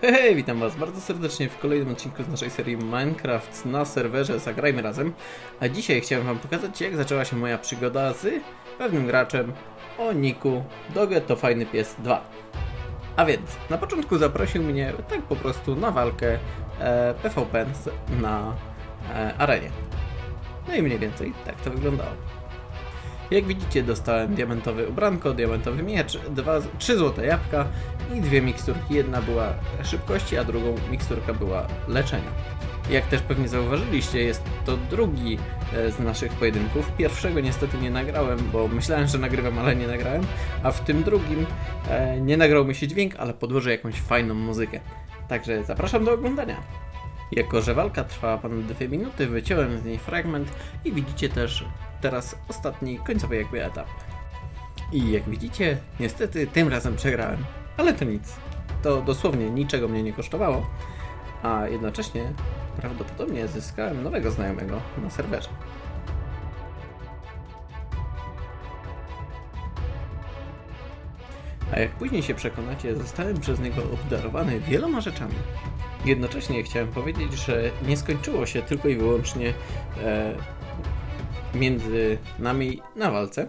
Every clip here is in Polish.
Hej, witam was bardzo serdecznie w kolejnym odcinku z naszej serii Minecraft na serwerze Zagrajmy Razem. A dzisiaj chciałem wam pokazać jak zaczęła się moja przygoda z pewnym graczem o niku Doget to fajny pies 2. A więc, na początku zaprosił mnie tak po prostu na walkę e, PvP na e, arenie. No i mniej więcej tak to wyglądało. Jak widzicie, dostałem diamentowe ubranko, diamentowy miecz, dwa, trzy złote jabłka i dwie miksturki. Jedna była szybkości, a drugą miksturka była leczenia. Jak też pewnie zauważyliście, jest to drugi e, z naszych pojedynków. Pierwszego niestety nie nagrałem, bo myślałem, że nagrywam, ale nie nagrałem. A w tym drugim e, nie nagrał mi się dźwięk, ale podłożę jakąś fajną muzykę. Także zapraszam do oglądania. Jako, że walka trwała ponad 2 minuty, wyciąłem z niej fragment i widzicie też teraz ostatni, końcowy jakby etap. I jak widzicie, niestety tym razem przegrałem. Ale to nic. To dosłownie niczego mnie nie kosztowało, a jednocześnie prawdopodobnie zyskałem nowego znajomego na serwerze. A jak później się przekonacie, zostałem przez niego obdarowany wieloma rzeczami. Jednocześnie chciałem powiedzieć, że nie skończyło się tylko i wyłącznie e, między nami na walce,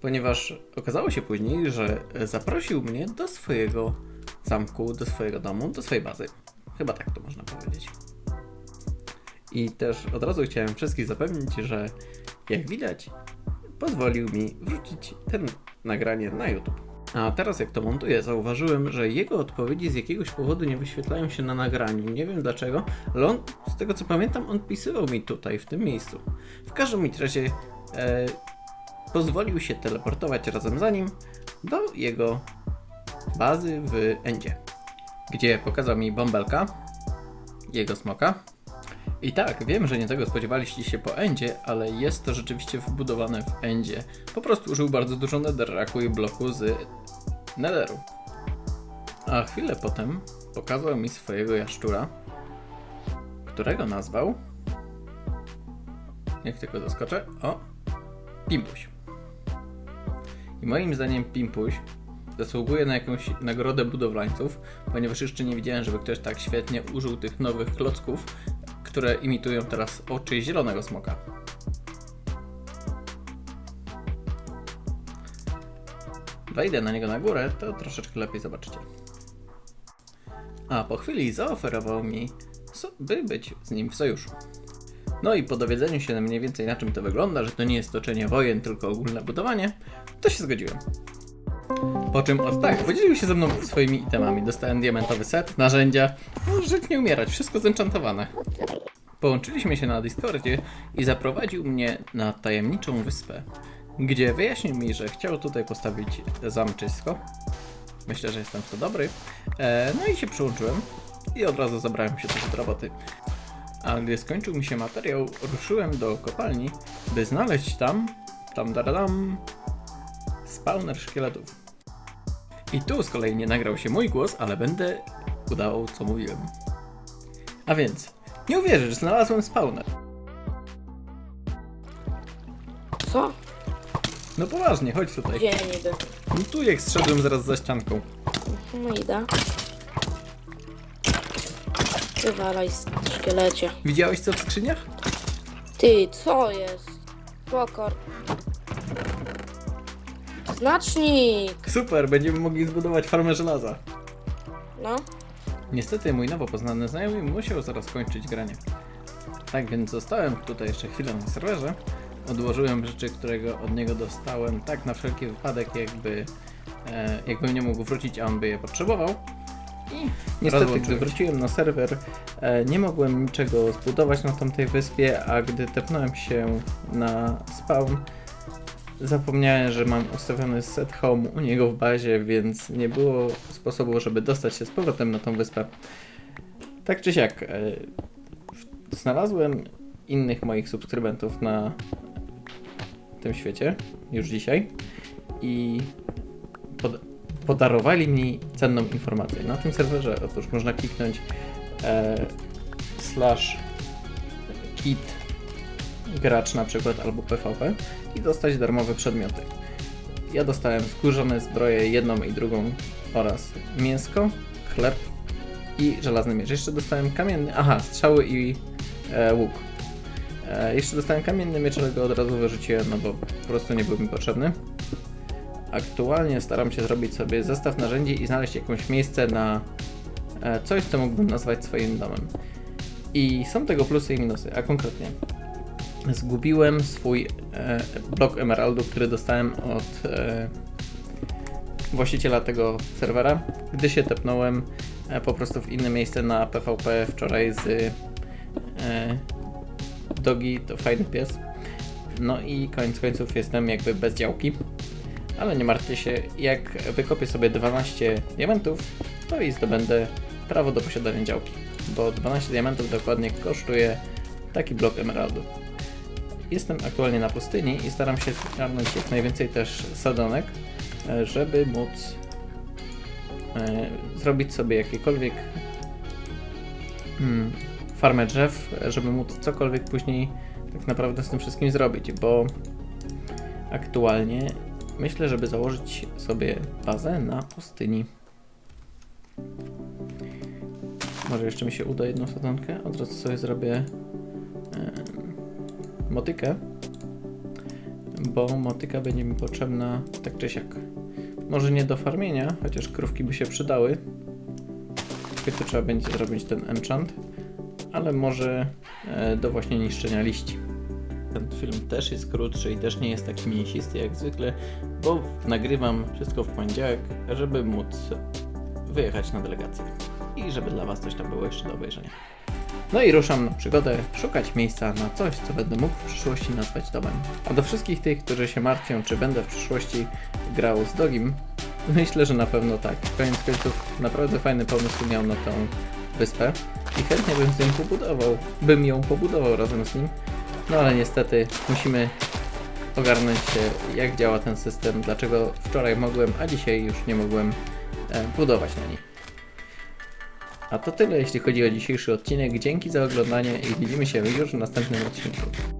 ponieważ okazało się później, że zaprosił mnie do swojego zamku, do swojego domu, do swojej bazy. Chyba tak to można powiedzieć. I też od razu chciałem wszystkich zapewnić, że jak widać, pozwolił mi wrzucić ten nagranie na YouTube. A teraz jak to montuję, zauważyłem, że jego odpowiedzi z jakiegoś powodu nie wyświetlają się na nagraniu. Nie wiem dlaczego, ale on, z tego co pamiętam, on pisywał mi tutaj, w tym miejscu. W każdym razie e, pozwolił się teleportować razem za nim do jego bazy w Endzie, gdzie pokazał mi bąbelka, jego smoka. I tak, wiem, że nie tego spodziewaliście się po Endzie, ale jest to rzeczywiście wbudowane w Endzie. Po prostu użył bardzo dużo netherracku i bloku z netheru. A chwilę potem pokazał mi swojego jaszczura, którego nazwał... Jak tylko doskoczę? O! Pimpuś. I moim zdaniem Pimpuś zasługuje na jakąś nagrodę budowlańców, ponieważ jeszcze nie widziałem, żeby ktoś tak świetnie użył tych nowych klocków, które imitują teraz oczy zielonego smoka. Wejdę na niego na górę, to troszeczkę lepiej zobaczycie. A po chwili zaoferował mi, by być z nim w sojuszu. No i po dowiedzeniu się mniej więcej na czym to wygląda, że to nie jest toczenie wojen, tylko ogólne budowanie, to się zgodziłem. Po czym, o tak, podzielił się ze mną swoimi itemami. Dostałem diamentowy set, narzędzia, no, żyć nie umierać, wszystko zenchantowane. Połączyliśmy się na Discordzie i zaprowadził mnie na tajemniczą wyspę, gdzie wyjaśnił mi, że chciał tutaj postawić zamczysko. Myślę, że jestem w to dobry. E, no i się przyłączyłem i od razu zabrałem się też do roboty. A gdy skończył mi się materiał, ruszyłem do kopalni, by znaleźć tam, tam, daradam, spawner szkieletów. I tu z kolei nie nagrał się mój głos, ale będę udawał, co mówiłem. A więc, nie uwierzysz, znalazłem spawner. Co? No poważnie, chodź tutaj. Gdzie niby? No tu jak zszedłem zaraz za ścianką. No idę. Wywalaj szkielecie. Widziałeś co w skrzyniach? Ty, co jest? Pokor. Znacznik! Super, będziemy mogli zbudować farmę żelaza. No. Niestety mój nowo poznany znajomy musiał zaraz kończyć granie. Tak więc zostałem tutaj jeszcze chwilę na serwerze. Odłożyłem rzeczy, które od niego dostałem, tak na wszelki wypadek, jakby, e, jakbym nie mógł wrócić, a on by je potrzebował. I niestety, gdy wróciłem na serwer, e, nie mogłem niczego zbudować na tamtej wyspie, a gdy tepnąłem się na spawn, zapomniałem, że mam ustawiony set home u niego w bazie, więc nie było sposobu, żeby dostać się z powrotem na tą wyspę. Tak czy siak, e, znalazłem innych moich subskrybentów na tym świecie już dzisiaj i pod, podarowali mi cenną informację. Na tym serwerze otóż można kliknąć e, slash kit gracz na przykład albo PvP i dostać darmowe przedmioty. Ja dostałem skórzane zbroje jedną i drugą oraz mięsko, chleb i żelazny miecz. Jeszcze dostałem kamienny, aha, strzały i e, łuk. E, jeszcze dostałem kamienny miecz, ale go od razu wyrzuciłem, no bo po prostu nie był mi potrzebny. Aktualnie staram się zrobić sobie zestaw narzędzi i znaleźć jakieś miejsce na e, coś, co mógłbym nazwać swoim domem. I są tego plusy i minusy, a konkretnie zgubiłem swój e, blok emeraldu, który dostałem od e, właściciela tego serwera, gdy się tepnąłem e, po prostu w inne miejsce na PvP wczoraj z e, Dogi, to fajny pies. No i koniec końców jestem jakby bez działki. Ale nie martwcie się, jak wykopię sobie 12 diamentów, to i zdobędę prawo do posiadania działki. Bo 12 diamentów dokładnie kosztuje taki blok emeraldu. Jestem aktualnie na pustyni i staram się zgarnąć jak najwięcej też sadonek, e, żeby móc e, zrobić sobie jakiekolwiek mm, farmę drzew, żeby móc cokolwiek później tak naprawdę z tym wszystkim zrobić, bo aktualnie myślę, żeby założyć sobie bazę na pustyni. Może jeszcze mi się uda jedną sadonkę, od razu sobie zrobię motykę, bo motyka będzie mi potrzebna tak czy siak. Może nie do farmienia, chociaż krówki by się przydały. Tylko trzeba będzie zrobić ten enchant, ale może e, do właśnie niszczenia liści. Ten film też jest krótszy i też nie jest taki mięsisty jak zwykle, bo nagrywam wszystko w poniedziałek, żeby móc wyjechać na delegację i żeby dla Was coś tam było jeszcze do obejrzenia. No i ruszam na przygodę szukać miejsca na coś, co będę mógł w przyszłości nazwać domem. A do wszystkich tych, którzy się martwią, czy będę w przyszłości grał z Dogim, myślę, że na pewno tak. Koniec końców naprawdę fajny pomysł miał na tą wyspę i chętnie bym z nią pobudował, bym ją pobudował razem z nim. No ale niestety musimy ogarnąć się, jak działa ten system, dlaczego wczoraj mogłem, a dzisiaj już nie mogłem e, budować na niej. A to tyle, jeśli chodzi o dzisiejszy odcinek. Dzięki za oglądanie i widzimy się już w następnym odcinku.